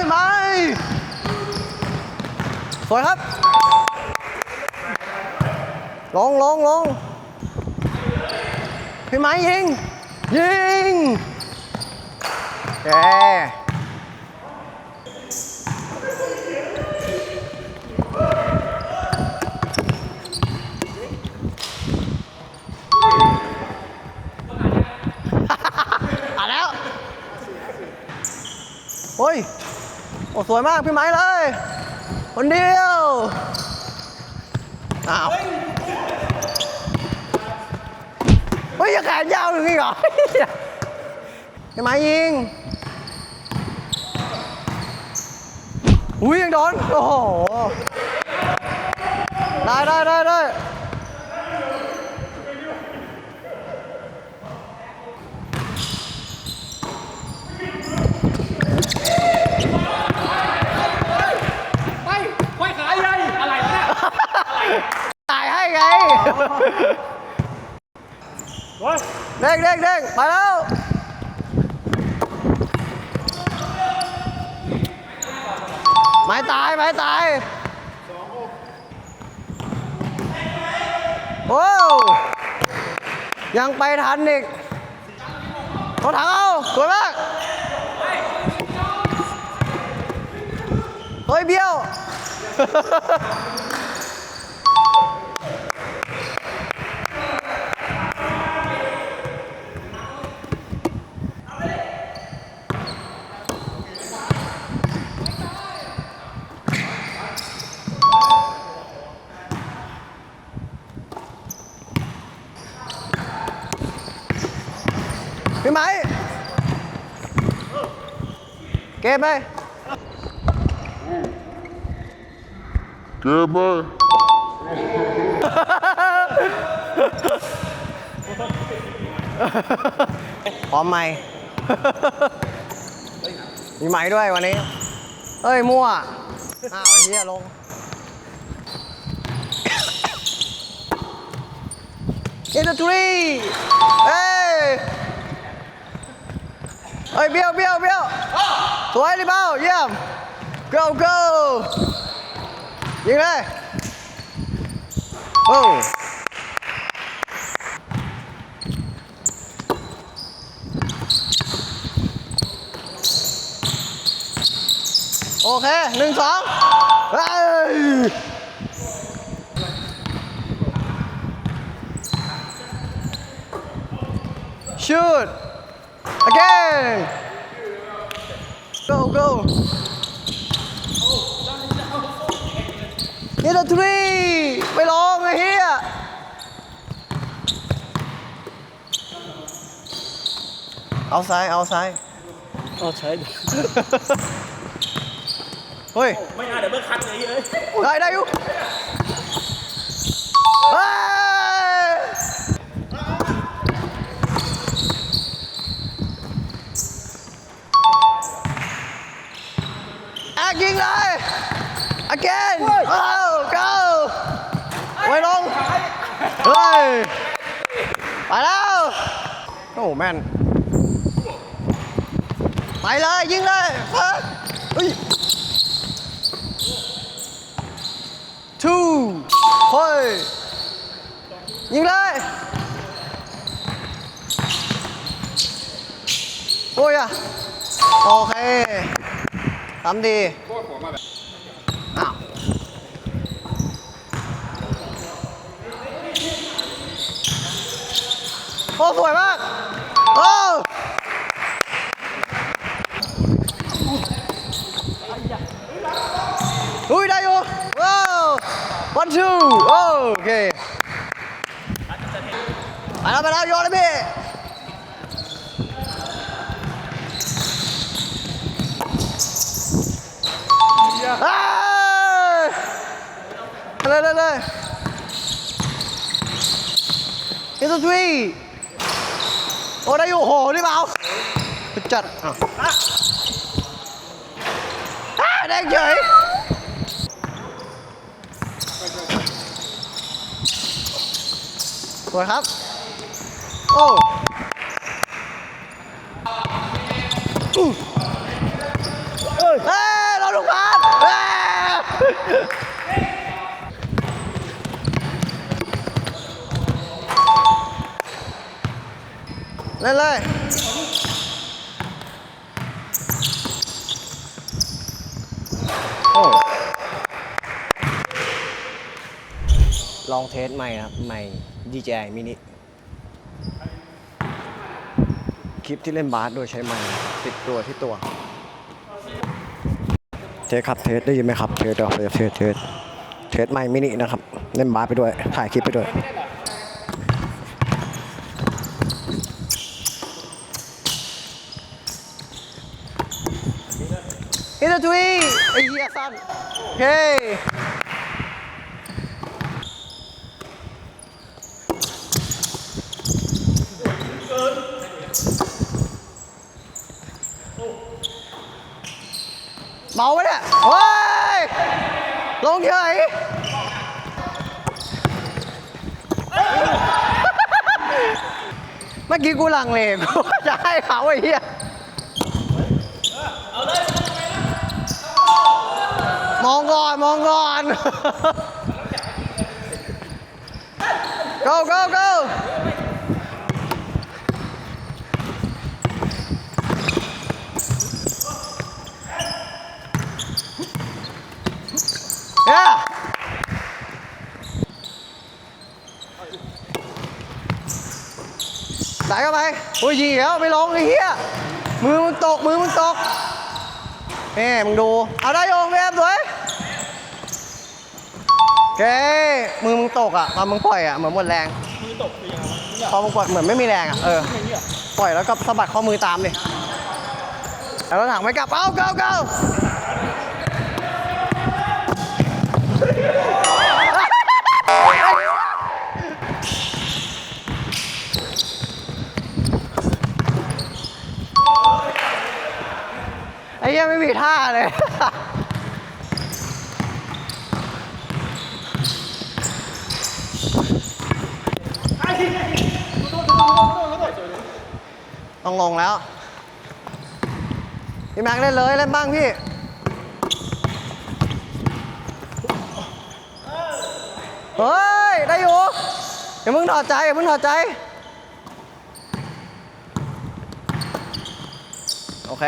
พี่ไม้สวยครับ ลงลงลงพี่ไม้ยิง ยิงแกอะแล้ว โอ้ย โอ้สวยมากพี่ไม้เลย คนเดียวอ้าวเฮ้ยยังแขนยาวอย่างนี้เหรอพี่ไม้ยิงอุ้ยยังโดนโอ้โหได้ได้ได้ได้ ไปควายขายใหญ่อะไรวะเนี่ย ตายให้ไง เฮ้ย เด้งเด้งเด้งไปแล้ว ไม้ ตายไม้ตายโอ้วยังไปทันอีกรถถังเอาสวยมาก เฮ้ยเบี้ยว พี่ไหมเกมไหม Goodbye. พร้อมไหมมีไหมด้วยวันนี้ เอ้ย มั่ว อ้าวไอ้เฮียลง In the tree เอ้ยเอ้ยเบี้ยวเบี้ยวเบี้ยวสวยรีบเอาเยี่ยม go go ยิงเลยโอ้โอเคหนึ่งสองเฮ้ยชูด again go go hit the three ไปลองไอ้เฮียเอาซ้ายเอาซ้ายเอาใช้ เฮ้ย ไม่น่าเดี๋ยวเบิร์คันเลยเลยได้ได้อยู่เฮ้ยแอกยิงเลย again เอา go ไว้ลง เฮ้ย ไปแล้ว โอ้แม่น ไปเลย ยิงเลยเฮ้ยเฮ้ย two เฮ้ย ยิงเลย โอ้ยอะโอเคทำดีอ้าวโอ้สวยมาก โอ้อุ้ยได้อยู่ว้าว one two โอเคไปแล้วไปแล้วโยนเลยพี่เอ้ยเลยเลยเลยอินทรี โอ้ได้อยู่โหนี่เปล่าจัดอะอะได้เฉยสวยครับ โอ้ ล่นเลยโอ้ลองเทสใหม่นะครับใหม่ DJI mini คลิปที่เล่นบาสโดยใช้ไม้ติดตัวที่ตัว เทสครับเทสได้ยินไหมครับเทสเดี๋ยวเทสเทสเทสเทสไม้มินินะครับ เล่นบาสไปด้วยถ่ายคลิปไปด้วย อินเตอร์ ทวีไอ้เหี้ยสั้นเฮ้ยเมาไหมเนี่ยโอ้ย ลงเฉยเมื่อกี้กูลังเลกูจะให้เขาไอ้เหี้ย มองก่อน มองก่อน go go go เย้ไหลเข้าไปโอ้ยยิงแล้วไม่ลงไอ้เหี้ย มือมึงตก มือมึงตกเฮ้มึงดู เอาได้โยงเวฟสวย เคมือมึงตกอะตอนมึงปล่อยอะเหมือนหมดแรง มือตกคือยังไงวะพอมึงปล่อยเหมือนไม่มีแรงอะเอออย่างเงี้ยปล่อยแล้วก็สะบัดข้อมือตามดิแล้วรถถังไม่กลับเอาเก้าเก้าไอ้เหี้ยังไม่มีท่าเลย ต้องลงแล้ว พี่แม็กเล่นเลยเล่นบ้างพี่ เฮ้ย ได้อยู่อย่าเพิ่งถอดใจอย่าเพิ่งถอดใจ โอเค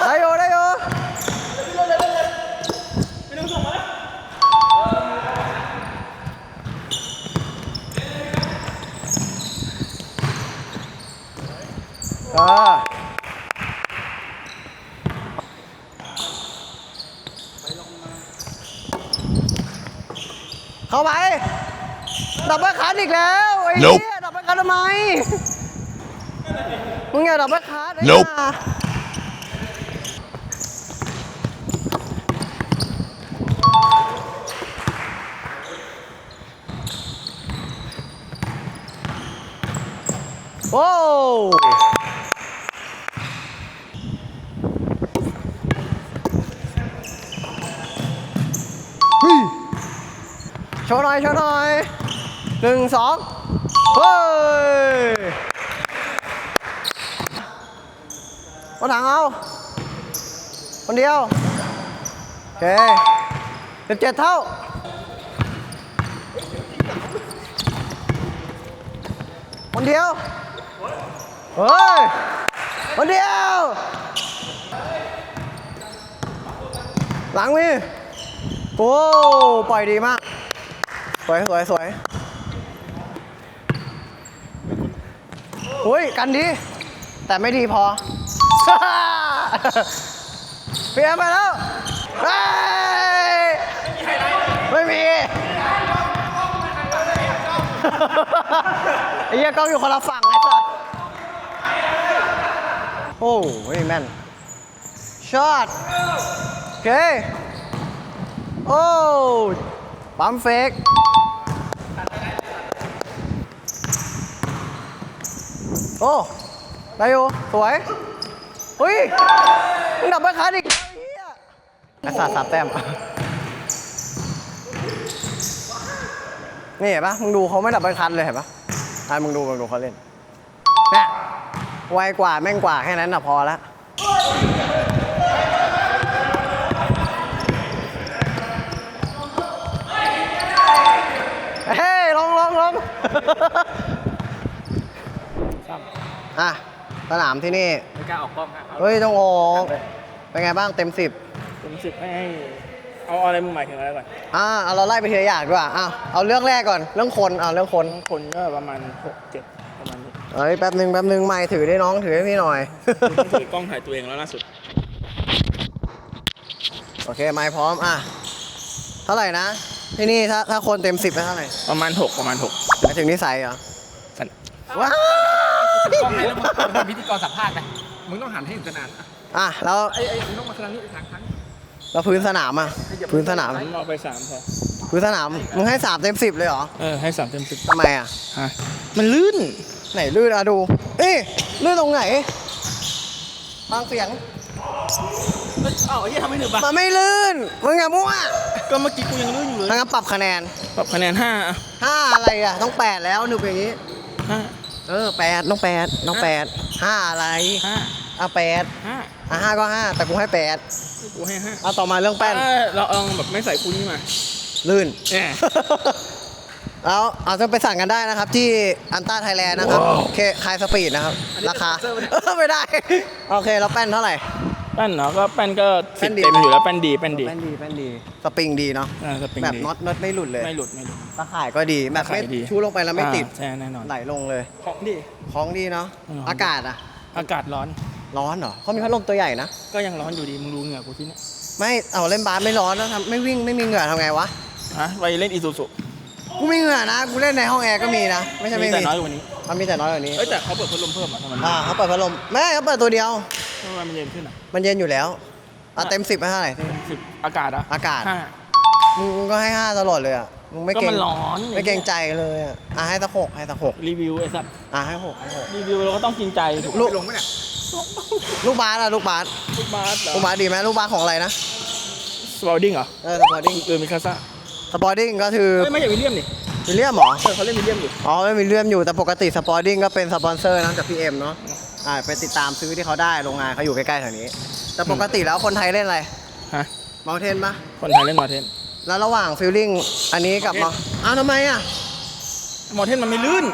ได้อยู่ได้ อยู่เออเข้าไป ดับเบิลคัทอีกแล้ว ไอ้เหี้ยดับเบิลคัททำไม มึงอย่าดับเบิลคัทไอ้ Nope ห่าโอ้ ชว์หน่อยโชว์หน่อยหนึ่งสองเฮ้ยรถถังเอา คนเดียว โอเคสิบเจ็ดเท่าคนเดียว เฮ้ย คนเดียว หลังมีโอ้ปล่อยดีมาก วยสวยสวยอุ้ยกันดี แต่ไม่ดีพอเปรียนไปแล้ว ไม่มีไอ้เหี้ยกล้องอยู่คนละฝั่งไอ้สัสโอ้ยแม่นช็อตโอเค โอ้ ปั๊มเฟก โอ้ได้อยู่สวยอุ้ยมึงดับเบิลคัทอีกไอ้เหี้ยไอ้สัตว์สามแต้ม นี่เห็นปะมึงดูเขาไม่ดับเบิลคัทเลยเห็นปะไอ้มึงดูมึงดูเขาเล่นเนี่ยไวกว่าแม่งกว่าแค่นั้นน่ะพอล้วเฮ้ยลงลงลง อะสนามที่นี่ไม่กล้าออกกล้องฮะเอาเฮ้ยต้องออกเป็นไงบ้างเต็มสิบผมสิบให้เอาอะไรมึงหมายถึงอะไรก่อนอ่าเอาเราไล่ไปทีละอย่างดีกว่าอะเอาเรื่องแรกก่อนเรื่องคนเอาเรื่องคนคนก็ประมาณหกเจ็ดประมาณนี้เอ้ยแป๊บหนึ่งแป๊บหนึ่งไม่ถือได้น้องถือให้พี่หน่อย คุณถือกล้องถ่ายตัวเองแล้วล่าสุดโอเคไม่พร้อมอะเท่าไหร่นะ ที่นี่ถ้าถ้าคนเต็มสิบเป็นเท่าไหร่ประมาณหกประมาณหกหมายถึงนิสัยเหรอสันว้าว กล้องไหนแล้วมึงเป็นพิธีกรสัมภาษณ์ไหมมึงต้องหันให้เห็นขนาดอะอะแล้วไอ้ไอ้มึงต้องมาทางนี้ทางทางแล้วพื้นสนามอะพื้นสนามผมเอาไปสามพอพื้นสนามมึงให้สามเต็มสิบเลยเหรอเออให้สามเต็มสิบทำไมอะฮะมันลื่นไหนลื่นอะดู เอ๊ะลื่นตรงไหนฟังเสียงเอ้ยอ้าวไอ้เหี้ยทำไม่หนึบอะมันไม่ลื่นมึงอย่ามั่วก็เมื่อกี้กูยังลื่นอยู่เลยถ้างั้นปรับคะแนนปรับคะแนนห้าอะห้าอะไรอะต้องแปดแล้วหนึบอย่างนี้ห้า เออแปดต้องแปดต้องแปดห้าอะไรห้าอะแปดห้าอะห้าก็ห้าแต่กูให้แปดกูให้ห้าเอาต่อมาเรื่องแป้นเออเราเอาแบบไม่ใส่คุณนี่มาลื่นแหมแล้วเอาจะไปสั่งกันได้นะครับ ที่อันต้าไทยแลนด์นะครับเคคายสปีดนะครับ ราคาเออไม่ได้ โอเค แล้วแป้นเท่าไหร่ แป้นเนาะก็แป้นก็แป้สิบนดี เต็มอยู่แล้วแป้นดีแป้นดีแป้นดีแป้นดี สปริงดีเนาะอ่าสปริงแบบดีน็อตน็อตไม่หลุดเลยไม่หลุดไม่หลุด ตะข่ายก็ดีแบบไม่ตะข่ายดี ชูลงไปแล้วไม่ติดอ่าใช่แน่นอนไหลลงเลยของดีของดีเนาะอืม อากาศอะอากาศร้อนร้อนเหรอเขามีพัดลมตัวใหญ่นะก็ยังร้อนอยู่ดีมึงรู้เหงื่อกูที่เนี่ยไม่เอาเล่นบาสไม่ร้อนแล้วทำไม่วิ่งไม่มีเหงื่อทำไงวะฮะไปเล่นอีซูซุกูมีเหงื่อนะกูเล่นในห้องแอร์ก็มีนะไม่ใช่ไม่แต่มีน้อยกว่านี้มันมีแต่น้อยกว่านี้เอ้ยแต่เขาเปิดพัดลมเพิ่มอะทำไมอ่าเขาเปิดพัดลมแม่เขาเปิดตัวเดียว ทำไมมันเย็นขึ้นอะมันเย็นอยู่แล้วอะเต็มสิบไปเท่าไหร่สิบอากาศอะอากาศห้า มึงมึงก็ให้ห้าตลอดเลยอะมึงไม่ก็เกรมังนร้อน ไม่เกรงใจเลยอะอะให้ตะหกให้ตะหกรีวิวไอ้สัตว์อะให้หกให้หกรีวิวเราก็ต้องจริงใจถูกลูกลงไหมเนี่ยลูกบาสอะลูกบาสลูกบาสเหรอลูกบาสดีไหมลูกบาสของอะไรนะสปอร์ดิ้งเหรอเออสปอร์ติ้งเออมีคาซ่าสปอร์ติ้งก็คือเอ้ยไม่ใช่วิลเลียมนี่วิลเลียมเหรอเออเขาเล่นวิลเลียมอยู่อ๋อไม่มีเลื่อมอยู่แต่ปกติสปอร์ติ้งก็เป็นสปอนเซอร์นะจากพีเอ็มเนาะ อ่าไปติดตามซื้อที่เขาได้โรงงานเขาอยู่ใกล้ๆแถวนี้ แต่ปกติแล้วคนไทยเล่นอะไรฮะเมาเทนปะคนไทยเล่นมอเทนแล้วระหว่างฟิลลิ่งอันนี้กับมาอ้าวทำไมอะมอเทนมันไม่ลื่น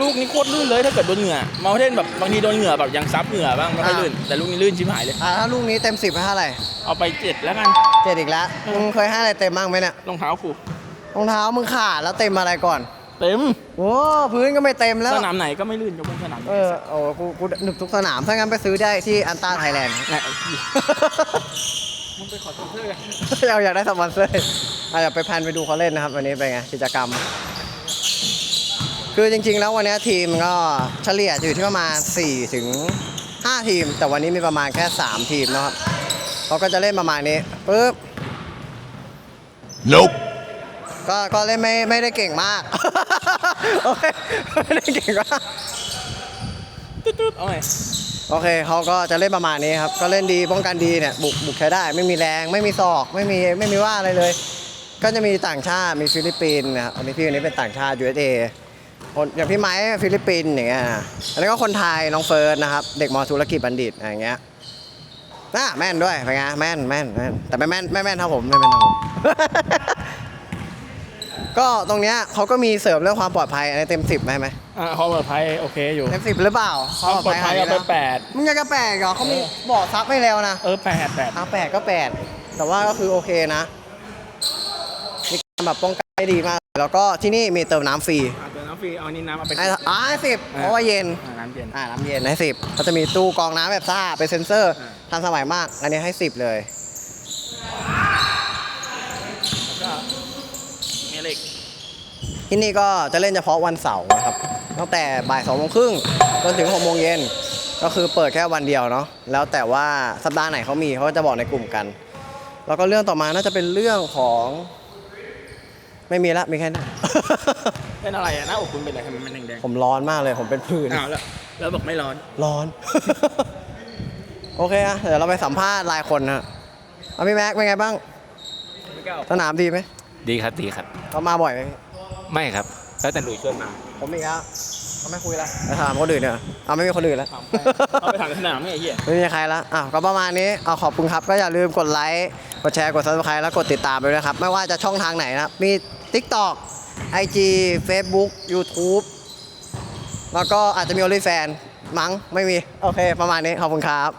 ลูกนี้โคตรลื่นเลยถ้าเกิดโดนเหงื่อมอเทนแบบบางทีโดนเหงื่อแบบยังซับเหงื่อบ้างไม่ค่อยลื่นแต่ลูกนี้ลื่นชิบหายเลยอ่าถ้าลูกนี้เต็มสิบให้เท่าไหร่เอาไปเจ็ดแล้วกันเจ็ดอีกแล้วมึงเคยให้อะไรเต็มบ้างไหมเนี่ยรองเท้ากูรองเท้ามึงขาดแล้วเต็มอะไรก่อน เต็ม โอ้พื้นก็ไม่เต็มแล้วสนามไหนก็ไม่ลื่นยกเว้นสนามเออโอ้กูกูหนึบทุกสนาม ถ้างั้นไปซื้อได้ที่อันต้าไทยแลนด์ไหนมึงไปขอสปอนเซอร์กันเราอยากได้สปอนเซอร์อาจจะไปแพลนไปดูเขาเล่นนะครับวันนี้เป็นไงกิจกรรม คือจริงๆ แล้ววันนี้ทีมก็เฉลี่ยอยู่ที่ประมาณ4ถึง5ทีม แต่วันนี้มีประมาณแค่ 3 ทีมนะครับเขาก็จะเล่นประมาณนี้ปุ๊บ Nope. ก็ก็เล่นไม่ไม่ได้เก่งมาก โอเคไม่ได้เก่งมากตึ๊ดๆเอาไงโอเคเขาก็จะเล่นประมาณนี้ครับ ก็เล่นดีป้องกันดีเนี่ยบุกบุกใช้ได้ ไม่มีแรงไม่มีศอกไม่มีไม่มีว่าอะไรเลย ก็จะมีต่างชาติมีฟิลิปปินส์นะครับอันนี้พี่คนนี้เป็นต่างชาติ USA คนอย่างพี่ไม้ฟิลิปปินส์อย่างเงี้ยนะอันนี้ก็คนไทยน้องเฟิร์สนะครับเด็กมอธุรกิจบัณฑิตอะไรอย่างเงี้ยน่าแม่นด้วยเป็นไงแม่นแม่นแม่นแต่ไม่แม่นไม่แม่นเท่าผมไม่แม่นเท่าผม ก็ตรงเนี้ยเขาก็มีเสริมเรื่องความปลอดภัยอันนี้เต็มสิบไหมไหมอ่าความปลอดภัยโอเคอยู่ เต็มสิบหรือเปล่าความปลอดภัยเอาไปแปดมึงยังกระแปดเหรอเขามีบอกซับให้แล้วนะเออแปดแปดอะแปดก็แปดแต่ว่าก็คือโอเคนะมีการแบบป้องกันได้ดีมาก แล้วก็ที่นี่มีเติมน้ำฟรีอ่าเติมน้ำฟรีเอานี่น้ำเอาไปให้อ่าสิบเพราะว่าเย็นอ่าน้ำเย็นอ่าน้ำเย็นให้สิบเขาจะมีตู้กรองน้ำแบบซ่าเป็นเซ็นเซอร์อ่าทันสมัยมาก อันนี้ให้สิบเลย แล้วก็ มีอะไรอีกที่นี่ก็จะเล่นเฉพาะวันเสาร์นะครับ ตั้งแต่บ่ายสองโมงครึ่งจนถึงหกโมงเย็นก็คือเปิดแค่วันเดียวเนาะแล้วแต่ว่าสัปดาห์ไหนเขามีเขาก็จะบอกในกลุ่มกัน แล้วก็เรื่องต่อมาน่าจะเป็นเรื่องของ ไม่มีละมีแค่นี้เป็นอะไรอะหน้าอกคุณเป็นอะไรทำไมมันแดงผมร้อนมากเลยผมเป็นผื่น ๆอ้าวแล้วแล้วบอกไม่ร้อน ร้อน โอเคอะเดี๋ยวเราไปสัมภาษณ์รายคนนะเอาพี่แม็กเป็นไงบ้างไม่กล้าสนามดีไหม ดีครับดีครับ เขามาบ่อยไหมพี่ไม่ครับ แล้วแต่หนุ่ยชวนมาผมอีกแล้วเขาไม่คุยละไปถามคนอื่นเนี่ยเอาไม่มีคนอื่นแล้วถามไปเอาไปถามในสนามไงไอ้เหี้ย ไม่มีใครละอะก็ประมาณนี้เอาขอบคุณครับ ก็อย่าลืมกดไลค์ กดแชร์ กด subscribe แล้วกดติดตามไปด้วยนะครับ ไม่ว่าจะช่องทางไหนนะครับ มี TikTok IG Facebook YouTube แล้วก็อาจจะมี OnlyFans มั้ง ไม่มี โอเค ประมาณนี้ ขอบคุณครับ